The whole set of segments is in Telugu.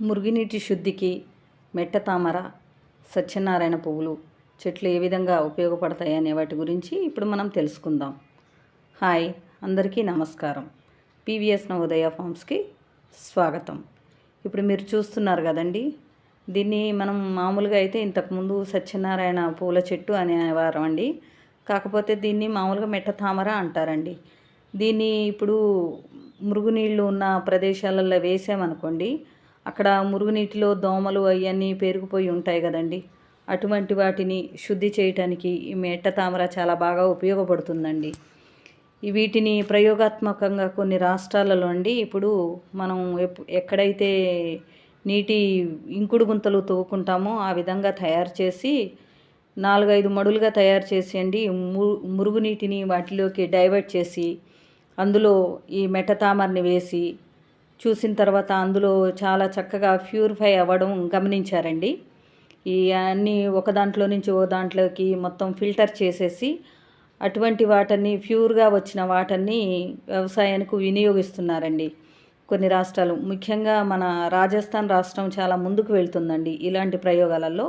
మురుగునీటి శుద్ధికి మెట్ట తామర సత్యనారాయణ పువ్వులు చెట్లు ఏ విధంగా ఉపయోగపడతాయి అనే వాటి గురించి ఇప్పుడు మనం తెలుసుకుందాం. హాయ్ అందరికీ నమస్కారం. పీవీఎస్ నవోదయ ఫామ్స్కి స్వాగతం. ఇప్పుడు మీరు చూస్తున్నారు కదండి దీన్ని మనం మామూలుగా అయితే ఇంతకుముందు సత్యనారాయణ పూల చెట్టు అనేవారం అండి. కాకపోతే దీన్ని మామూలుగా మెట్ట తామర అంటారండి. దీన్ని ఇప్పుడు మురుగునీళ్ళు ఉన్న ప్రదేశాలలో వేసామనుకోండి అక్కడ మురుగునీటిలో దోమలు అవన్నీ పేరుకుపోయి ఉంటాయి కదండి. అటువంటి వాటిని శుద్ధి చేయటానికి ఈ మెట్ట తామర చాలా బాగా ఉపయోగపడుతుందండి. వీటిని ప్రయోగాత్మకంగా కొన్ని రాష్ట్రాలలో అండి ఇప్పుడు మనం ఎక్కడైతే నీటి ఇంకుడు గుంతలు తవ్వుకుంటామో ఆ విధంగా తయారు చేసి నాలుగైదు మడులుగా తయారు చేసి అండి మురుగునీటిని వాటిలోకి డైవర్ట్ చేసి అందులో ఈ మెట్ట తామరని వేసి చూసిన తర్వాత అందులో చాలా చక్కగా ప్యూరిఫై అవ్వడం గమనించారండి. ఈ అన్నీ ఒక దాంట్లో నుంచి ఒక దాంట్లోకి మొత్తం ఫిల్టర్ చేసేసి అటువంటి వాటిని ప్యూర్గా వచ్చిన వాటన్ని వ్యవసాయానికి వినియోగిస్తున్నారండి. కొన్ని రాష్ట్రాలు ముఖ్యంగా మన రాజస్థాన్ రాష్ట్రం చాలా ముందుకు వెళ్తుందండి ఇలాంటి ప్రయోగాలలో.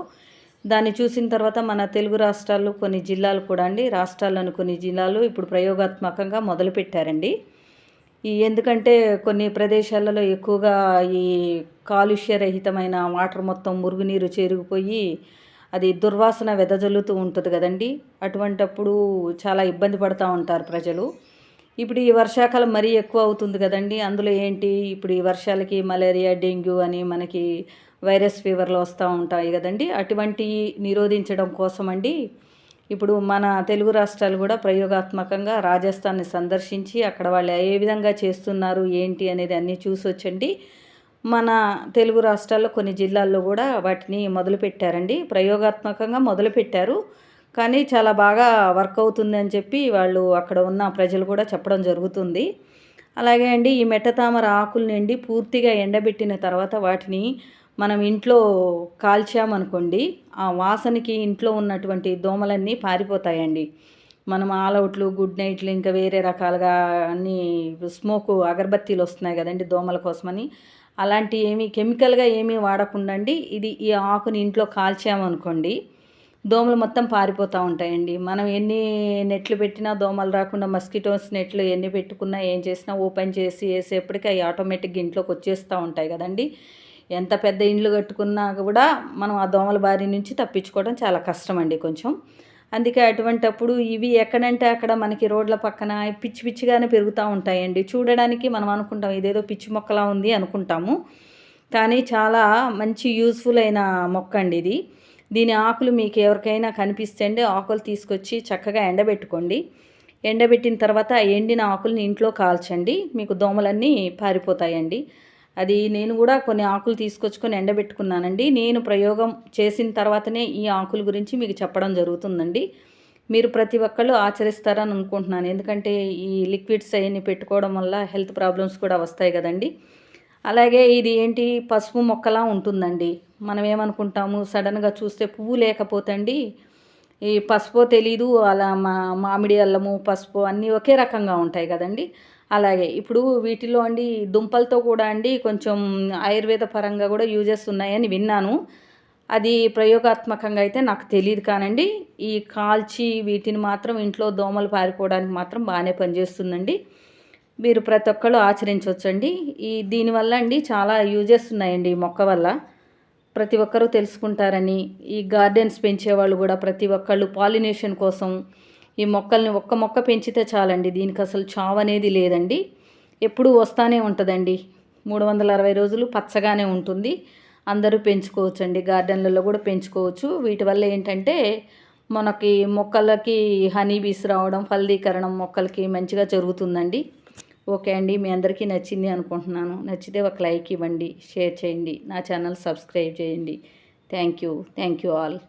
దాన్ని చూసిన తర్వాత మన తెలుగు రాష్ట్రాలు కొన్ని జిల్లాలు కూడా అండి రాష్ట్రాల్లోని కొన్ని జిల్లాలు ఇప్పుడు ప్రయోగాత్మకంగా మొదలుపెట్టారండి. ఈ ఎందుకంటే కొన్ని ప్రదేశాలలో ఎక్కువగా ఈ కాలుష్యరహితమైన వాటర్ మొత్తం మురుగునీరు చేరుకుపోయి అది దుర్వాసన వెదజల్లుతూ ఉంటుంది కదండి. అటువంటప్పుడు చాలా ఇబ్బంది పడుతూ ఉంటారు ప్రజలు. ఇప్పుడు ఈ వర్షాకాలం మరీ ఎక్కువ అవుతుంది కదండి. అందులో ఏంటి? ఇప్పుడు ఈ వర్షాలకి మలేరియా డెంగ్యూ అని మనకి వైరస్ ఫీవర్లు వస్తూ ఉంటాయి కదండి. అటువంటి నిరోధించడం కోసం అండి ఇప్పుడు మన తెలుగు రాష్ట్రాలు కూడా ప్రయోగాత్మకంగా రాజస్థాన్ని సందర్శించి అక్కడ వాళ్ళు ఏ విధంగా చేస్తున్నారు ఏంటి అనేది అన్నీ చూసి వచ్చండి మన తెలుగు రాష్ట్రాల్లో కొన్ని జిల్లాల్లో కూడా వాటిని మొదలుపెట్టారండి. ప్రయోగాత్మకంగా మొదలుపెట్టారు. కానీ చాలా బాగా వర్క్ అవుతుంది అని చెప్పి వాళ్ళు అక్కడ ఉన్న ప్రజలు కూడా చెప్పడం జరుగుతుంది. అలాగే అండి ఈ మెట్టతామర ఆకుల నుండి పూర్తిగా ఎండబెట్టిన తర్వాత వాటిని మనం ఇంట్లో కాల్చామనుకోండి ఆ వాసనకి ఇంట్లో ఉన్నటువంటి దోమలన్నీ పారిపోతాయండి. మనం ఆల్అవుట్లు గుడ్ నైట్లు ఇంకా వేరే రకాలుగా అన్నీ స్మోక్ అగరబత్తీలు వస్తున్నాయి కదండి దోమల కోసమని. అలాంటి ఏమీ కెమికల్గా ఏమీ వాడకుండా అండి ఇది ఈ ఆకుని ఇంట్లో కాల్చామనుకోండి దోమలు మొత్తం పారిపోతూ ఉంటాయండి. మనం ఎన్ని నెట్లు పెట్టినా దోమలు రాకుండా మస్కిటోస్ నెట్లు ఎన్ని పెట్టుకున్నా ఏం చేసినా ఓపెన్ చేసి వేసేప్పటికీ అవి ఆటోమేటిక్గా ఇంట్లోకి వచ్చేస్తూ ఉంటాయి కదండి. ఎంత పెద్ద ఇండ్లు కట్టుకున్నా కూడా మనం ఆ దోమల బారి నుంచి తప్పించుకోవడం చాలా కష్టం అండి కొంచెం. అందుకే అటువంటప్పుడు ఇవి ఎక్కడంటే అక్కడ మనకి రోడ్ల పక్కన పిచ్చి పిచ్చిగానే పెరుగుతూ ఉంటాయండి. చూడడానికి మనం అనుకుంటాం ఇదేదో పిచ్చి మొక్కలా ఉంది అనుకుంటాము. కానీ చాలా మంచి యూస్ఫుల్ అయిన మొక్క అండి ఇది. దీని ఆకులు మీకు ఎవరికైనా కనిపిస్తే అండి ఆకులు తీసుకొచ్చి చక్కగా ఎండబెట్టుకోండి. ఎండబెట్టిన తర్వాత ఎండిన ఆకుల్ని ఇంట్లో కాల్చండి. మీకు దోమలన్నీ పారిపోతాయండి. అది నేను కూడా కొన్ని ఆకులు తీసుకొచ్చుకొని ఎండబెట్టుకున్నానండి. నేను ప్రయోగం చేసిన తర్వాతనే ఈ ఆకుల గురించి మీకు చెప్పడం జరుగుతుందండి. మీరు ప్రతి ఒక్కళ్ళు ఆచరిస్తారని అనుకుంటున్నాను. ఎందుకంటే ఈ లిక్విడ్స్ అవన్నీ పెట్టుకోవడం వల్ల హెల్త్ ప్రాబ్లమ్స్ కూడా వస్తాయి కదండి. అలాగే ఇది ఏంటి? పసుపు మొక్కలా ఉంటుందండి. మనం ఏమనుకుంటాము? సడన్గా చూస్తే పువ్వు లేకపోతే అండి ఈ పసుపు తెలీదు అలా మా మామిడి అల్లము పసుపు అన్నీ ఒకే రకంగా ఉంటాయి కదండి. అలాగే ఇప్పుడు వీటిలో అండి దుంపలతో కూడా అండి కొంచెం ఆయుర్వేద పరంగా కూడా యూజెస్ ఉన్నాయని విన్నాను. అది ప్రయోగాత్మకంగా అయితే నాకు తెలియదు కానండి. ఈ కాల్చి వీటిని మాత్రం ఇంట్లో దోమలు పారిపోవడానికి మాత్రం బాగానే పనిచేస్తుందండి. మీరు ప్రతి ఒక్కళ్ళు ఆచరించవచ్చండి. ఈ దీనివల్ల అండి చాలా యూజెస్ ఉన్నాయండి ఈ మొక్క వల్ల. ప్రతి ఒక్కరూ తెలుసుకుంటారని. ఈ గార్డెన్స్ పెంచేవాళ్ళు కూడా ప్రతి ఒక్కళ్ళు పాలినేషన్ కోసం ఈ మొక్కల్ని ఒక్క మొక్క పెంచితే చాలండి. దీనికి అసలు చావు అనేది లేదండి. ఎప్పుడూ వస్తానే ఉంటుందండి. మూడు వందల అరవై రోజులు పచ్చగానే ఉంటుంది. అందరూ పెంచుకోవచ్చు అండి గార్డెన్లలో కూడా పెంచుకోవచ్చు. వీటి వల్ల ఏంటంటే మనకి మొక్కలకి హనీ బీస్ రావడం ఫలదీకరణం మొక్కలకి మంచిగా జరుగుతుందండి. ఓకే అండి. మీ అందరికీ నచ్చింది అనుకుంటున్నాను. నచ్చితే ఒక లైక్ ఇవ్వండి షేర్ చేయండి. నా ఛానల్ సబ్స్క్రైబ్ చేయండి. Thank you. Thank you all.